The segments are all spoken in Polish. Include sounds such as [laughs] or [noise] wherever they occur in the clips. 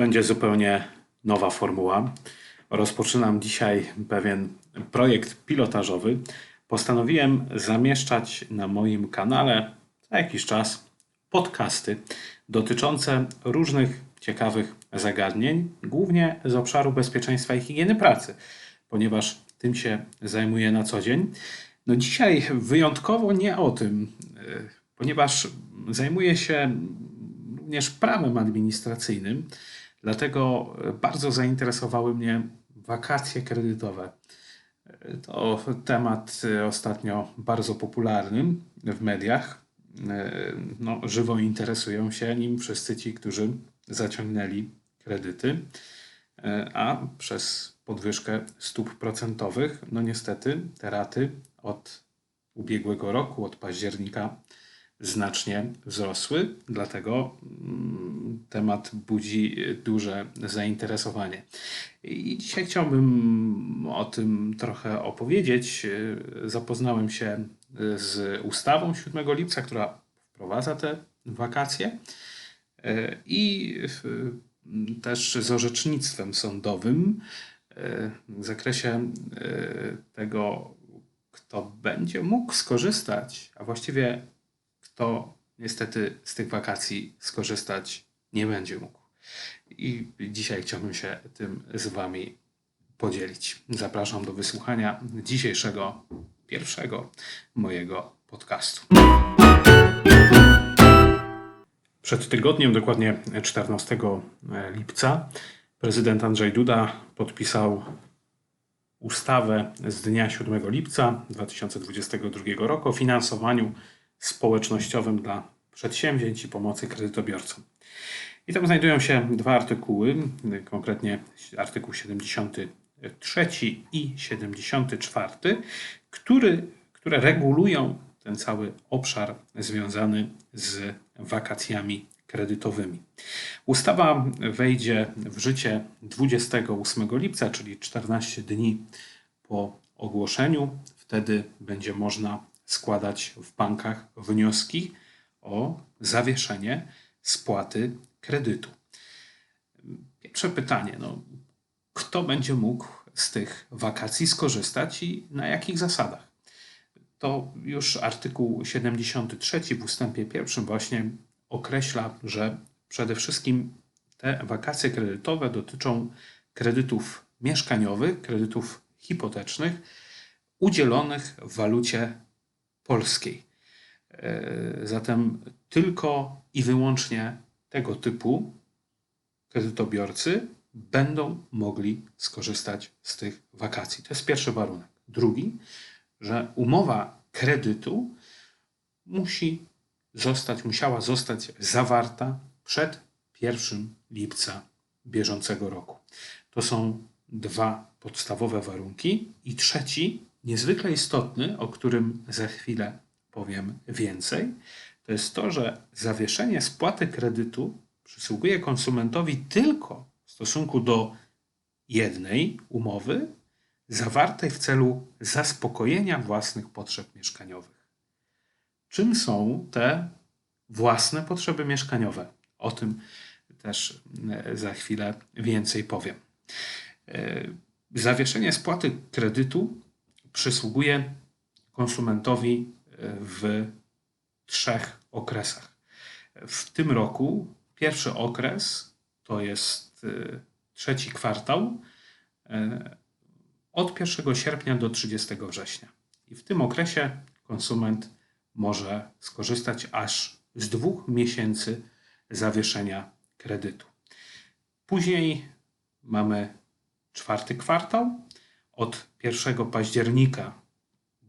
będzie zupełnie nowa formuła. Rozpoczynam dzisiaj pewien projekt pilotażowy. Postanowiłem zamieszczać na moim kanale za jakiś czas podcasty dotyczące różnych ciekawych zagadnień, głównie z obszaru bezpieczeństwa i higieny pracy, ponieważ tym się zajmuję na co dzień. No dzisiaj wyjątkowo nie o tym, y, ponieważ zajmuję się również prawem administracyjnym, dlatego bardzo zainteresowały mnie wakacje kredytowe. To temat ostatnio bardzo popularny w mediach. No, żywo interesują się nim wszyscy ci, którzy zaciągnęli kredyty, a przez podwyżkę stóp procentowych, no niestety te raty od ubiegłego roku, od października znacznie wzrosły, dlatego mm, temat budzi duże zainteresowanie. I dzisiaj chciałbym o tym trochę opowiedzieć. Zapoznałem się z ustawą 7 lipca, która wprowadza te wakacje i też z orzecznictwem sądowym w zakresie tego, kto będzie mógł skorzystać, a właściwie kto niestety z tych wakacji skorzystać nie będzie mógł. I dzisiaj chciałbym się tym z Wami podzielić. Zapraszam do wysłuchania dzisiejszego, pierwszego mojego podcastu. Przed tygodniem, dokładnie 14 lipca, prezydent Andrzej Duda podpisał ustawę z dnia 7 lipca 2022 roku o finansowaniu społecznościowym dla przedsięwzięć i pomocy kredytobiorcom. I tam znajdują się dwa artykuły, konkretnie artykuł 73 i 74, który, które regulują ten cały obszar związany z wakacjami kredytowymi. Ustawa wejdzie w życie 28 lipca, czyli 14 dni po ogłoszeniu. Wtedy będzie można składać w bankach wnioski o zawieszenie spłaty kredytu. Pierwsze pytanie: no, kto będzie mógł z tych wakacji skorzystać i na jakich zasadach? To już artykuł 73 w ustępie pierwszym właśnie określa, że przede wszystkim te wakacje kredytowe dotyczą kredytów mieszkaniowych, kredytów hipotecznych udzielonych w walucie polskiej. E, zatem tylko i wyłącznie tego typu kredytobiorcy będą mogli skorzystać z tych wakacji. To jest pierwszy warunek. Drugi, że umowa kredytu musi zostać, musiała zostać zawarta przed 1 lipca bieżącego roku. To są dwa podstawowe warunki. I trzeci, niezwykle istotny, o którym za chwilę powiem więcej, to jest to, że zawieszenie spłaty kredytu przysługuje konsumentowi tylko w stosunku do jednej umowy zawartej w celu zaspokojenia własnych potrzeb mieszkaniowych. Czym są te własne potrzeby mieszkaniowe? O tym też e, za chwilę więcej powiem. E, zawieszenie spłaty kredytu przysługuje konsumentowi e, w trzech okresach. W tym roku pierwszy okres to jest e, trzeci kwartał e, od 1 sierpnia do 30 września. I w tym okresie konsument może skorzystać aż z dwóch miesięcy zawieszenia kredytu. Później mamy czwarty kwartał od 1 października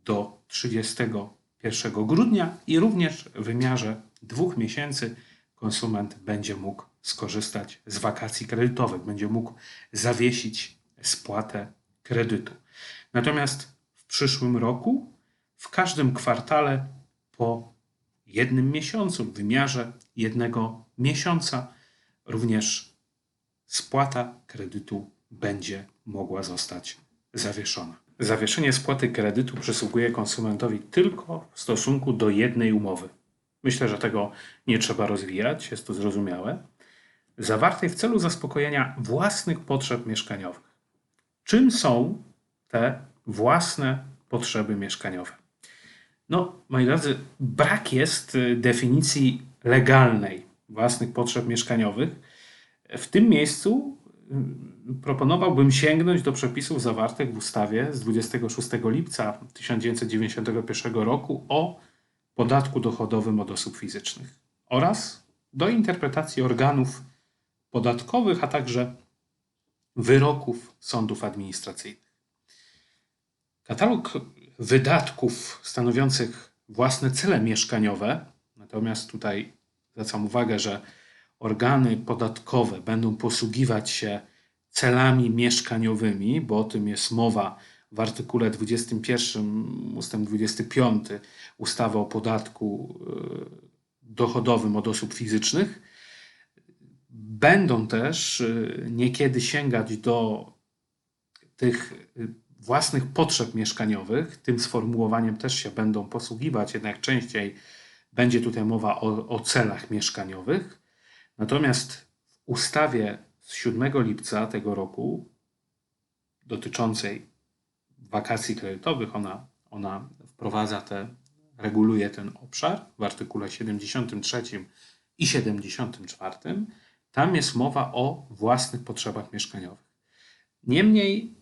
do 31 grudnia i również w wymiarze dwóch miesięcy konsument będzie mógł skorzystać z wakacji kredytowych, będzie mógł zawiesić spłatę kredytu. Natomiast w przyszłym roku, w każdym kwartale po jednym miesiącu, w wymiarze jednego miesiąca, również spłata kredytu będzie mogła zostać zawieszona. Zawieszenie spłaty kredytu przysługuje konsumentowi tylko w stosunku do jednej umowy. Myślę, że tego nie trzeba rozwijać, jest to zrozumiałe. zawartej w celu zaspokojenia własnych potrzeb mieszkaniowych. Czym są te własne potrzeby mieszkaniowe? No, moi drodzy, brak jest y, definicji legalnej własnych potrzeb mieszkaniowych. W tym miejscu proponowałbym sięgnąć do przepisów zawartych w ustawie z 26 lipca 1991 roku o podatku dochodowym od osób fizycznych oraz do interpretacji organów podatkowych, a także wyroków sądów administracyjnych. Katalog wydatków stanowiących własne cele mieszkaniowe, natomiast tutaj zwracam uwagę, że organy podatkowe będą posługiwać się celami mieszkaniowymi, bo o tym jest mowa w artykule 21 ustęp 25 ustawy o podatku e, dochodowym od osób fizycznych. Będą też e, niekiedy sięgać do tych e, własnych potrzeb mieszkaniowych. Tym sformułowaniem też się będą posługiwać, jednak częściej będzie tutaj mowa o, o celach mieszkaniowych. Natomiast w ustawie z 7 lipca tego roku dotyczącej wakacji kredytowych, ona, ona wprowadza te, reguluje ten obszar w artykule 73 i 74. Tam jest mowa o własnych potrzebach mieszkaniowych. Niemniej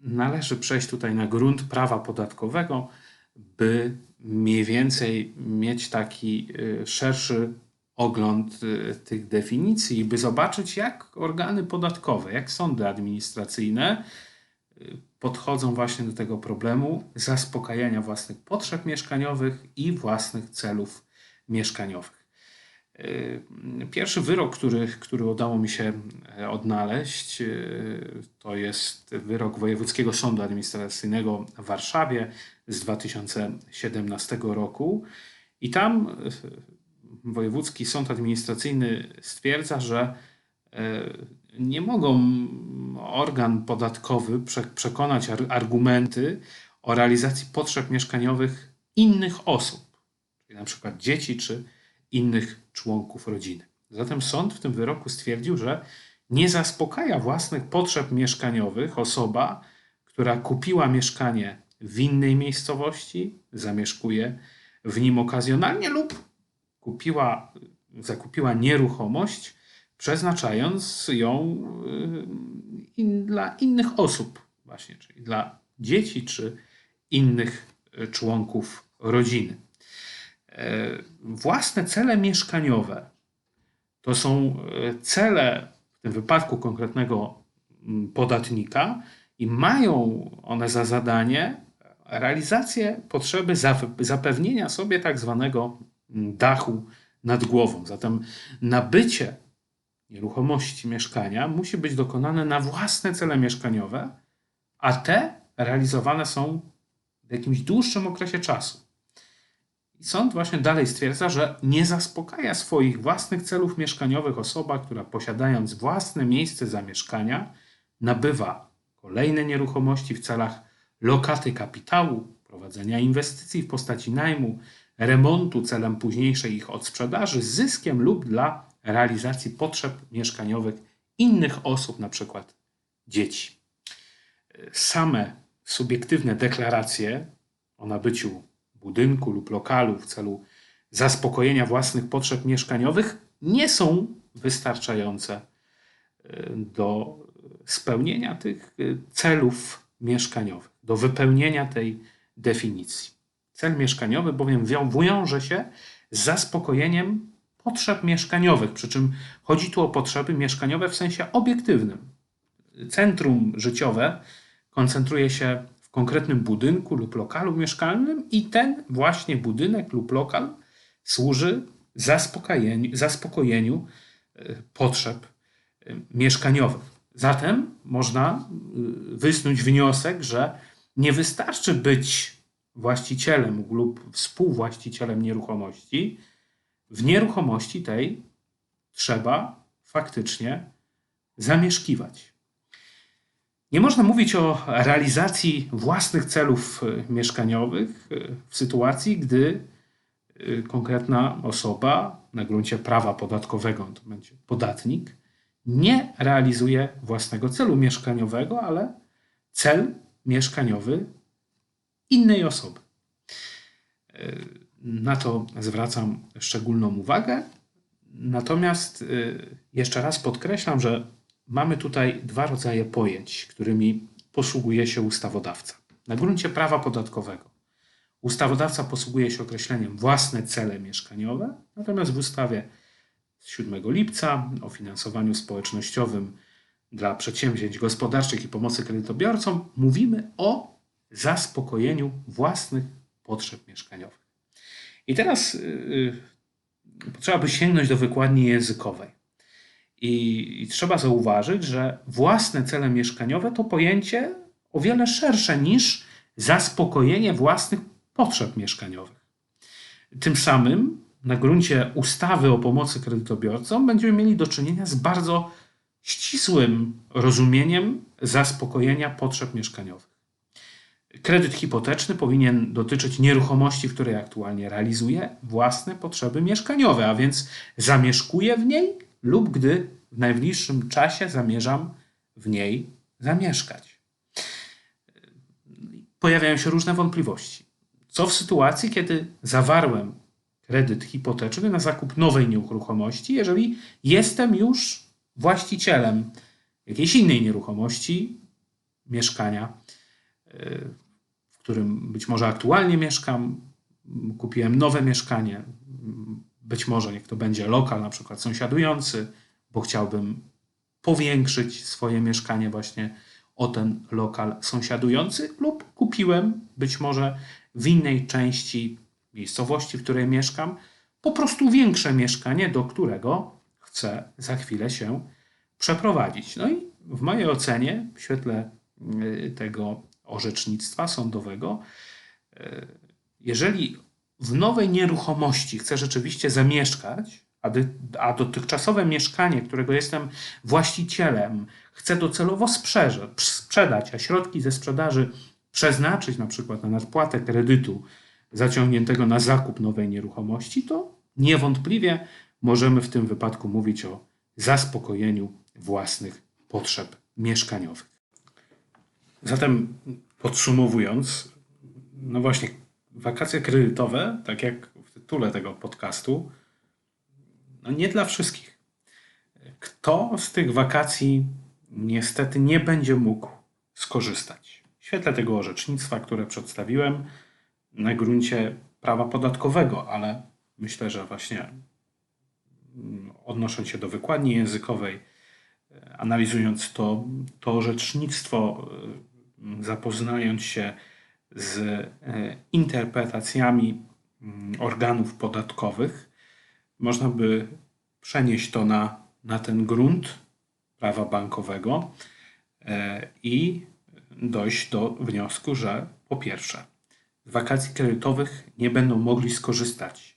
należy przejść tutaj na grunt prawa podatkowego, by mniej więcej mieć taki y, szerszy ogląd y, tych definicji, by zobaczyć, jak organy podatkowe, jak sądy administracyjne y, podchodzą właśnie do tego problemu zaspokajania własnych potrzeb mieszkaniowych i własnych celów mieszkaniowych. Yy, pierwszy wyrok, który, który udało mi się e, odnaleźć, to jest wyrok Wojewódzkiego Sądu Administracyjnego w Warszawie z 2017 roku. I tam Wojewódzki Sąd Administracyjny stwierdza, że nie mogą organ podatkowy przekonać argumenty o realizacji potrzeb mieszkaniowych innych osób, czyli na przykład dzieci czy innych członków rodziny. Zatem sąd w tym wyroku stwierdził, że nie zaspokaja własnych potrzeb mieszkaniowych osoba, która kupiła mieszkanie w innej miejscowości, zamieszkuje w nim okazjonalnie lub kupiła, zakupiła nieruchomość, przeznaczając ją y, in, dla innych osób, właśnie, czyli dla dzieci czy innych y, członków rodziny. E, własne cele mieszkaniowe to są e, cele, w tym wypadku konkretnego mm, podatnika, i mają one za zadanie realizację potrzeby zapewnienia sobie tak zwanego dachu nad głową. Zatem nabycie nieruchomości mieszkania musi być dokonane na własne cele mieszkaniowe, a te realizowane są w jakimś dłuższym okresie czasu. I sąd właśnie dalej stwierdza, że nie zaspokaja swoich własnych celów mieszkaniowych osoba, która posiadając własne miejsce zamieszkania, nabywa kolejne nieruchomości w celach lokaty kapitału, prowadzenia inwestycji w postaci najmu, remontu celem późniejszej ich odsprzedaży z zyskiem lub dla realizacji potrzeb mieszkaniowych innych osób, np. dzieci. Same subiektywne deklaracje o nabyciu budynku lub lokalu w celu zaspokojenia własnych potrzeb mieszkaniowych nie są wystarczające e, do spełnienia tych e, celów mieszkaniowych, do wypełnienia tej definicji. Cel mieszkaniowy bowiem wiąże się z zaspokojeniem potrzeb mieszkaniowych, przy czym chodzi tu o potrzeby mieszkaniowe w sensie obiektywnym. Centrum życiowe koncentruje się konkretnym budynku lub lokalu mieszkalnym i ten właśnie budynek lub lokal służy zaspokojeniu, zaspokojeniu potrzeb e, mieszkaniowych. Zatem można e, wysnuć wniosek, że nie wystarczy być właścicielem lub współwłaścicielem nieruchomości. W nieruchomości tej trzeba faktycznie zamieszkiwać. Nie można mówić o realizacji własnych celów e, mieszkaniowych e, w sytuacji, gdy e, konkretna osoba na gruncie prawa podatkowego, to będzie podatnik, nie realizuje własnego celu mieszkaniowego, ale cel mieszkaniowy innej osoby. Na to zwracam szczególną uwagę. Natomiast y, jeszcze raz podkreślam, że mamy tutaj dwa rodzaje pojęć, którymi posługuje się ustawodawca. Na gruncie prawa podatkowego ustawodawca posługuje się określeniem własne cele mieszkaniowe, natomiast w ustawie z 7 lipca o finansowaniu społecznościowym dla przedsięwzięć gospodarczych i pomocy kredytobiorcom mówimy o zaspokojeniu własnych potrzeb mieszkaniowych. I teraz yy, trzeba by sięgnąć do wykładni językowej. I, I, trzeba zauważyć, że własne cele mieszkaniowe to pojęcie o wiele szersze niż zaspokojenie własnych potrzeb mieszkaniowych. Tym samym na gruncie ustawy o pomocy kredytobiorcom będziemy mieli do czynienia z bardzo ścisłym rozumieniem zaspokojenia potrzeb mieszkaniowych. Kredyt hipoteczny powinien dotyczyć nieruchomości, w której aktualnie realizuje własne potrzeby mieszkaniowe, a więc zamieszkuję w niej lub gdy w najbliższym czasie zamierzam w niej zamieszkać. Pojawiają się różne wątpliwości. Co w sytuacji, kiedy zawarłem kredyt hipoteczny na zakup nowej nieruchomości, jeżeli jestem już właścicielem jakiejś innej nieruchomości, mieszkania, w którym być może aktualnie mieszkam, kupiłem nowe mieszkanie, być może niech to będzie lokal, na przykład sąsiadujący, bo chciałbym powiększyć swoje mieszkanie właśnie o ten lokal sąsiadujący, lub kupiłem być może w innej części miejscowości, w której mieszkam, po prostu większe mieszkanie, do którego chcę za chwilę się przeprowadzić. No i w mojej ocenie, w świetle y, tego orzecznictwa sądowego, y, jeżeli w nowej nieruchomości chcę rzeczywiście zamieszkać, a, dotychczasowe mieszkanie, którego jestem właścicielem, chcę docelowo sprzedać, a środki ze sprzedaży przeznaczyć na przykład na nadpłatę kredytu zaciągniętego na zakup nowej nieruchomości, to niewątpliwie możemy w tym wypadku mówić o zaspokojeniu własnych potrzeb mieszkaniowych. Zatem podsumowując, no właśnie, wakacje kredytowe, tak jak w tytule tego podcastu, no nie dla wszystkich. Kto z tych wakacji niestety nie będzie mógł skorzystać? W świetle tego orzecznictwa, które przedstawiłem, na gruncie prawa podatkowego, ale myślę, że właśnie mm, odnosząc się do wykładni językowej, e, analizując to, to orzecznictwo, e, zapoznając się z e, interpretacjami mm, organów podatkowych, można by przenieść to na, na ten grunt prawa bankowego i dojść do wniosku, że po pierwsze, z wakacji kredytowych nie będą mogli skorzystać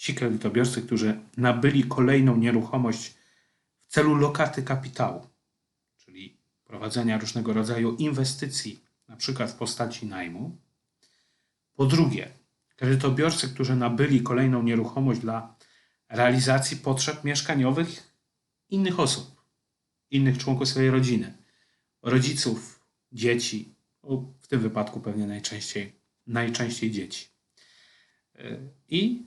ci kredytobiorcy, którzy nabyli kolejną nieruchomość w celu lokaty kapitału, prowadzenia różnego rodzaju inwestycji, na przykład w postaci najmu. Po drugie, kredytobiorcy, którzy nabyli kolejną nieruchomość dla realizacji potrzeb mieszkaniowych innych osób, innych członków swojej rodziny, rodziców, dzieci, w tym wypadku pewnie najczęściej najczęściej dzieci. I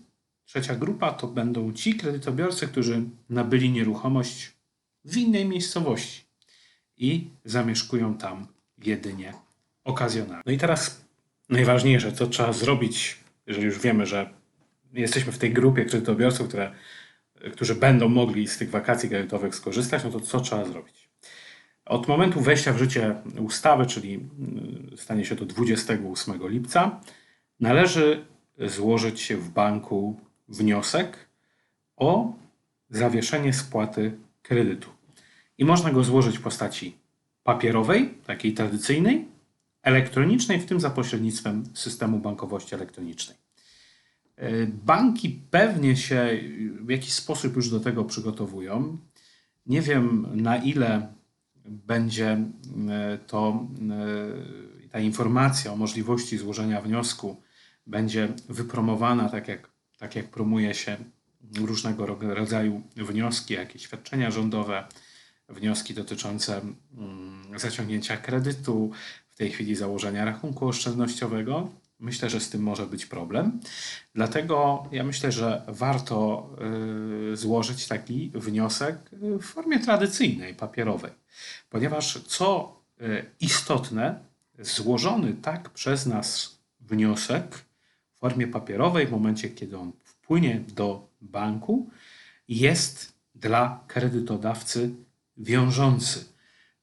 trzecia grupa to będą ci kredytobiorcy, którzy nabyli nieruchomość w innej miejscowości i zamieszkują tam jedynie okazjonalnie. No i teraz najważniejsze, co trzeba zrobić, jeżeli już wiemy, że jesteśmy w tej grupie kredytobiorców, które, którzy będą mogli z tych wakacji kredytowych skorzystać, no to co trzeba zrobić? Od momentu wejścia w życie ustawy, czyli mm, stanie się to 28 lipca, należy złożyć się w banku wniosek o zawieszenie spłaty kredytu. I można go złożyć w postaci papierowej, takiej tradycyjnej, elektronicznej, w tym za pośrednictwem systemu bankowości elektronicznej. E, banki pewnie się w jakiś sposób już do tego przygotowują. Nie wiem na ile będzie e, to, e, ta informacja o możliwości złożenia wniosku będzie wypromowana tak jak, tak jak promuje się różnego rodzaju wnioski, jakieś świadczenia rządowe, wnioski dotyczące mm, zaciągnięcia kredytu, w tej chwili założenia rachunku oszczędnościowego. Myślę, że z tym może być problem. Dlatego ja myślę, że warto y, złożyć taki wniosek w formie tradycyjnej, papierowej, ponieważ co y, istotne, złożony tak przez nas wniosek w formie papierowej, w momencie kiedy on wpłynie do banku, jest dla kredytodawcy wiążący.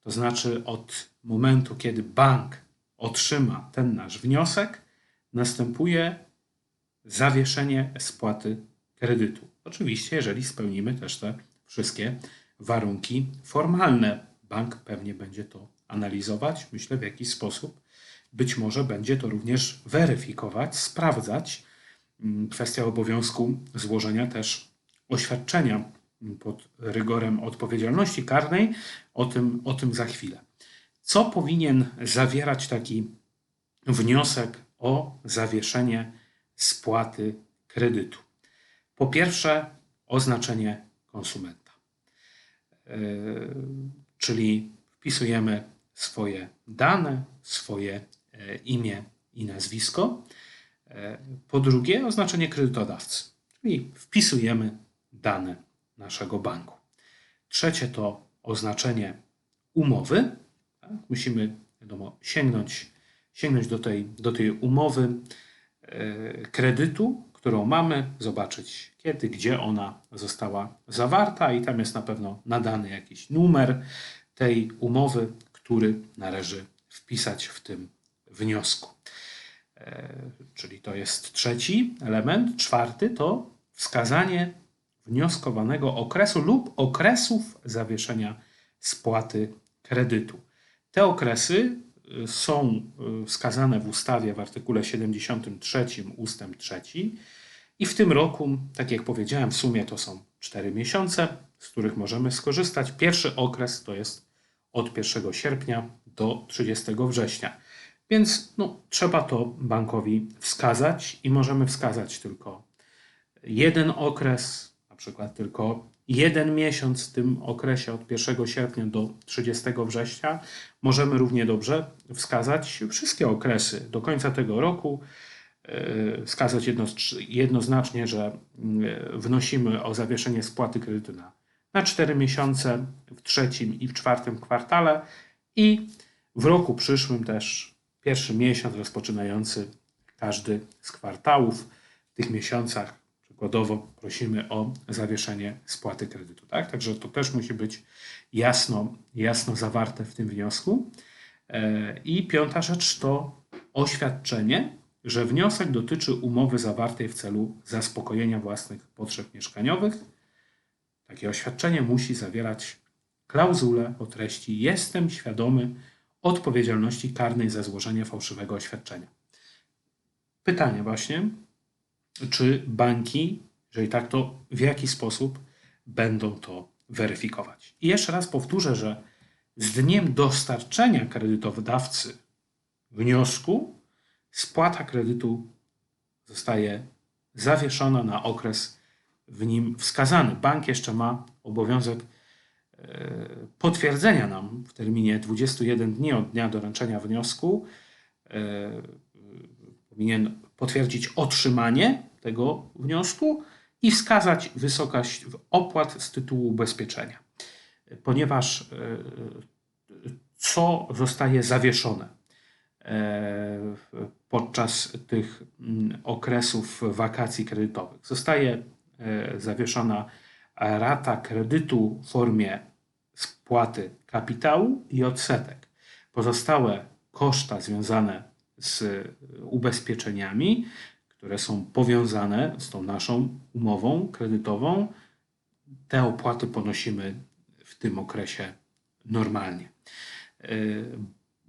To znaczy, od momentu, kiedy bank otrzyma ten nasz wniosek, następuje zawieszenie spłaty kredytu. Oczywiście, jeżeli spełnimy też te wszystkie warunki formalne. Bank pewnie będzie to analizować, myślę w jakiś sposób. Być może będzie to również weryfikować, sprawdzać. Mm, Kwestia obowiązku złożenia też oświadczenia pod rygorem odpowiedzialności karnej. O tym, o tym za chwilę. Co powinien zawierać taki wniosek o zawieszenie spłaty kredytu? Po pierwsze, oznaczenie konsumenta, Yy, czyli wpisujemy swoje dane, swoje e, imię i nazwisko. E, Po drugie, oznaczenie kredytodawcy, czyli wpisujemy dane naszego banku. Trzecie to oznaczenie umowy. Tak? Musimy wiadomo, sięgnąć, sięgnąć do, tej, do tej umowy e, kredytu, którą mamy, zobaczyć kiedy, gdzie ona została zawarta, i tam jest na pewno nadany jakiś numer tej umowy, który należy wpisać w tym wniosku. E, Czyli to jest trzeci element. Czwarty to wskazanie wnioskowanego okresu lub okresów zawieszenia spłaty kredytu. Te okresy y, są y, wskazane w ustawie w artykule 73 ustęp 3 i w tym roku, tak jak powiedziałem, w sumie to są 4 miesiące, z których możemy skorzystać. Pierwszy okres to jest od 1 sierpnia do 30 września. Więc no, trzeba to bankowi wskazać i możemy wskazać tylko jeden okres, przykład tylko jeden miesiąc w tym okresie od 1 sierpnia do 30 września. Możemy równie dobrze wskazać wszystkie okresy do końca tego roku, e, wskazać jedno, jednoznacznie, że e, wnosimy o zawieszenie spłaty kredytu na, na 4 miesiące w trzecim i w czwartym kwartale i w roku przyszłym też pierwszy miesiąc rozpoczynający każdy z kwartałów. W tych miesiącach przykładowo prosimy o zawieszenie spłaty kredytu. Tak? Także to też musi być jasno, jasno zawarte w tym wniosku. E, I piąta rzecz to oświadczenie, że wniosek dotyczy umowy zawartej w celu zaspokojenia własnych potrzeb mieszkaniowych. Takie oświadczenie musi zawierać klauzulę o treści jestem świadomy odpowiedzialności karnej za złożenie fałszywego oświadczenia. Pytanie właśnie, czy banki, jeżeli tak, to w jaki sposób będą to weryfikować. I jeszcze raz powtórzę, że z dniem dostarczenia kredytodawcy wniosku spłata kredytu zostaje zawieszona na okres w nim wskazany. Bank jeszcze ma obowiązek e, potwierdzenia nam w terminie 21 dni od dnia doręczenia wniosku. E, Powinien potwierdzić otrzymanie tego wniosku i wskazać wysokość opłat z tytułu ubezpieczenia. Ponieważ e, co zostaje zawieszone e, podczas tych mm, okresów wakacji kredytowych? Zostaje e, zawieszona rata kredytu w formie spłaty kapitału i odsetek. Pozostałe koszta związane z ubezpieczeniami, które są powiązane z tą naszą umową kredytową, te opłaty ponosimy w tym okresie normalnie. Y,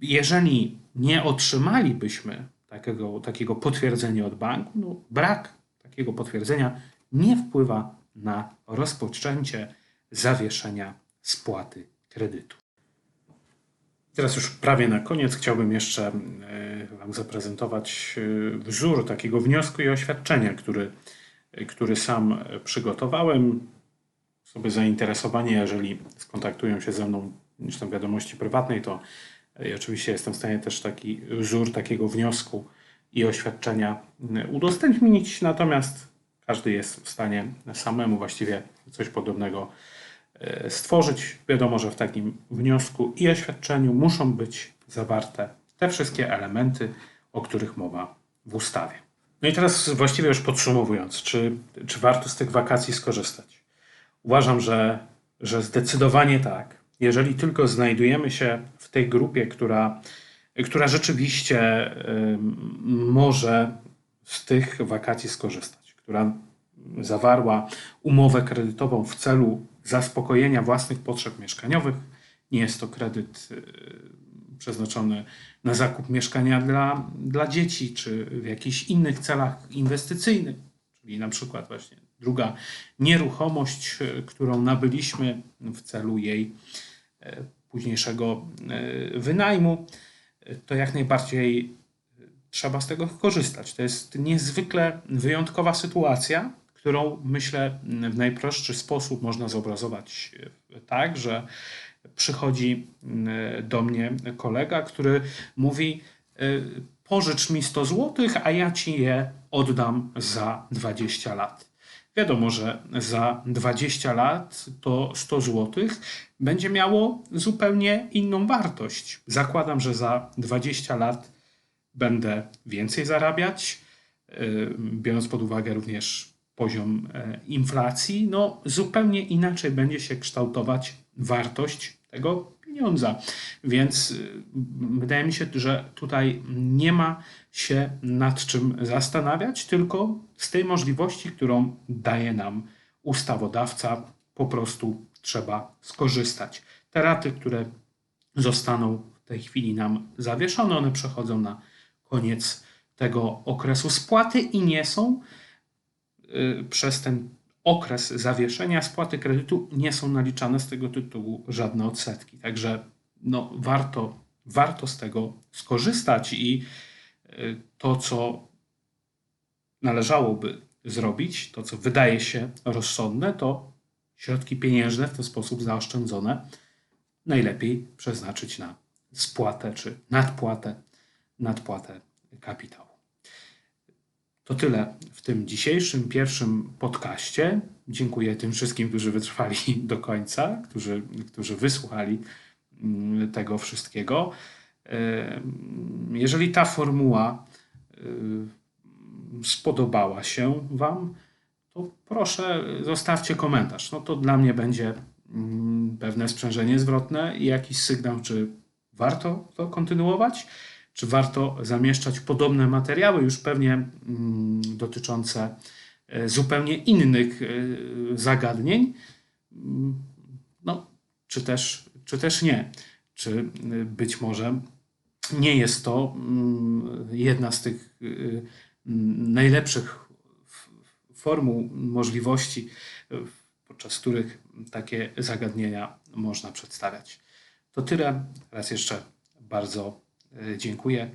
Jeżeli nie otrzymalibyśmy takiego, takiego potwierdzenia od banku, no brak takiego potwierdzenia nie wpływa na rozpoczęcie zawieszenia spłaty kredytu. Teraz już prawie na koniec chciałbym jeszcze e, Wam zaprezentować e, wzór takiego wniosku i oświadczenia, który, który sam przygotowałem. osoby zainteresowane, jeżeli skontaktują się ze mną niż tam wiadomości prywatnej, to oczywiście jestem w stanie też taki wzór takiego wniosku i oświadczenia udostępnić, natomiast każdy jest w stanie samemu właściwie coś podobnego e, stworzyć. Wiadomo, że w takim wniosku i oświadczeniu muszą być zawarte te wszystkie elementy, o których mowa w ustawie. No i teraz właściwie już podsumowując, czy, czy warto z tych wakacji skorzystać? Uważam, że, że zdecydowanie tak. Jeżeli tylko znajdujemy się w tej grupie, która, która rzeczywiście y, może z tych wakacji skorzystać, która zawarła umowę kredytową w celu zaspokojenia własnych potrzeb mieszkaniowych, nie jest to kredyt y, przeznaczony na zakup mieszkania dla, dla dzieci, czy w jakichś innych celach inwestycyjnych, czyli na przykład właśnie druga nieruchomość, e, którą nabyliśmy w celu jej e, późniejszego wynajmu, to jak najbardziej trzeba z tego korzystać. To jest niezwykle wyjątkowa sytuacja, którą myślę w najprostszy sposób można zobrazować tak, że przychodzi mm, do mnie kolega, który mówi: y, Pożycz mi 100 zł, a ja ci je oddam za 20 lat. Wiadomo, że za 20 lat to 100 zł będzie miało zupełnie inną wartość. Zakładam, że za 20 lat będę więcej zarabiać, biorąc pod uwagę również poziom e, inflacji, no zupełnie inaczej będzie się kształtować wartość tego pieniądza. Więc y, wydaje mi się, że tutaj nie ma się nad czym zastanawiać, tylko z tej możliwości, którą daje nam ustawodawca, po prostu trzeba skorzystać. Te raty, które zostaną w tej chwili nam zawieszone, one przechodzą na koniec tego okresu spłaty i nie są przez ten okres zawieszenia spłaty kredytu nie są naliczane z tego tytułu żadne odsetki. Także no, warto, warto z tego skorzystać i y, to, co należałoby zrobić, to, co wydaje się rozsądne, to środki pieniężne w ten sposób zaoszczędzone najlepiej przeznaczyć na spłatę czy nadpłatę, nadpłatę kapitału. To tyle w tym dzisiejszym pierwszym podcaście. Dziękuję tym wszystkim, którzy wytrwali [laughs] do końca, którzy, którzy wysłuchali mm, tego wszystkiego. Jeżeli ta formuła spodobała się Wam, to proszę zostawcie komentarz. No to dla mnie będzie mm, pewne sprzężenie zwrotne i jakiś sygnał, czy warto to kontynuować czy warto zamieszczać podobne materiały, już pewnie mm, dotyczące e, zupełnie innych e, zagadnień, mm, no, czy, też, czy też nie. Czy e, być może nie jest to mm, jedna z tych najlepszych formuł, możliwości, podczas których takie zagadnienia można przedstawiać. To tyle. Raz jeszcze bardzo dziękuję,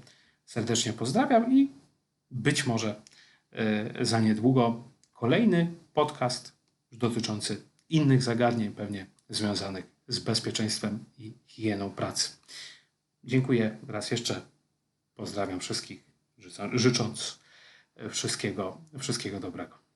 serdecznie pozdrawiam i być może e, za niedługo kolejny podcast dotyczący innych zagadnień, pewnie związanych z bezpieczeństwem i higieną pracy. Dziękuję raz jeszcze. Pozdrawiam wszystkich, życząc wszystkiego, wszystkiego dobrego.